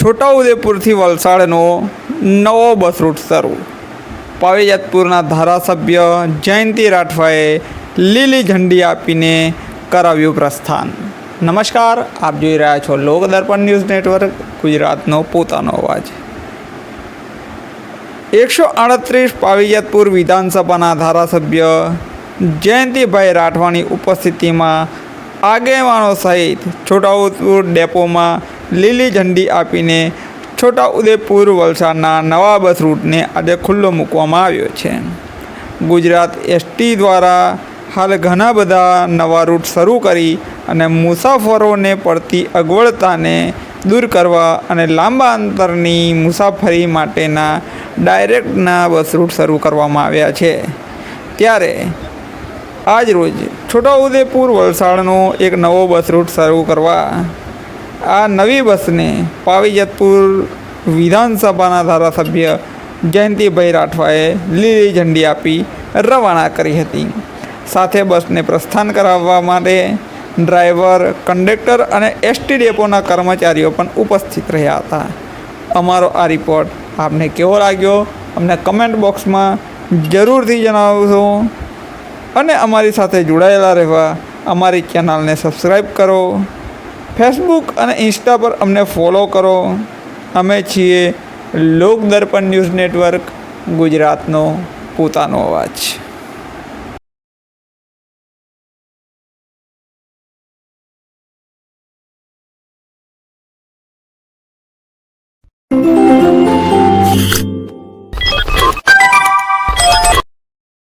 છોટાઉદેપુરથી વલસાડનો નવો બસ રૂટ શરૂ. પાવીજતપુરના ધારાસભ્ય જયંતિ રાઠવાએ લીલી ઝંડી આપીને કરાવ્યું પ્રસ્થાન. નમસ્કાર, આપ જોઈ રહ્યા છો લોકદર્પણ ન્યૂઝ નેટવર્ક, ગુજરાતનો પોતાનો અવાજ. એકસો આડત્રીસ પાવીજતપુર વિધાનસભાના ધારાસભ્ય જયંતિભાઈ રાઠવાની ઉપસ્થિતિમાં આગેવાનો સહિત છોટાઉદેપુર ડેપોમાં લીલી ઝંડી આપીને છોટાઉદેપુર વલસાડના નવા બસ રૂટને આજે ખુલ્લો મૂકવામાં આવ્યો છે. ગુજરાત એસટી દ્વારા હાલ ઘણા બધા નવા રૂટ શરૂ કરી અને મુસાફરોને પડતી અગવડતાને દૂર કરવા અને લાંબા અંતરની મુસાફરી માટેના ડાયરેક્ટના બસ રૂટ શરૂ કરવામાં આવ્યા છે. ત્યારે આજ રોજ છોટાઉદેપુર વલસાડનો એક નવો બસ રૂટ શરૂ કરવા આ નવી બસને પાવીજતપુર વિધાનસભાના ધારાસભ્ય જયંતિભાઈ રાઠવાએ લીલી ઝંડી આપી રવાના કરી હતી. સાથે બસને પ્રસ્થાન કરાવવા માટે ડ્રાઈવર, કંડક્ટર અને એસટી ડેપોના કર્મચારીઓ પણ ઉપસ્થિત રહ્યા હતા. અમારો આ રિપોર્ટ આપને કેવો લાગ્યો? અમને કમેન્ટ બોક્સમાં જરૂરથી જણાવશો અને અમારી સાથે જોડાયેલા રહેવા અમારી ચેનલને સબસ્ક્રાઈબ કરો. ફેસબુક અને ઇન્સ્ટા પર અમને ફોલો કરો. અમે છીએ લોકદર્પણ ન્યૂઝ નેટવર્ક, ગુજરાતનો પોતાનો અવાજ.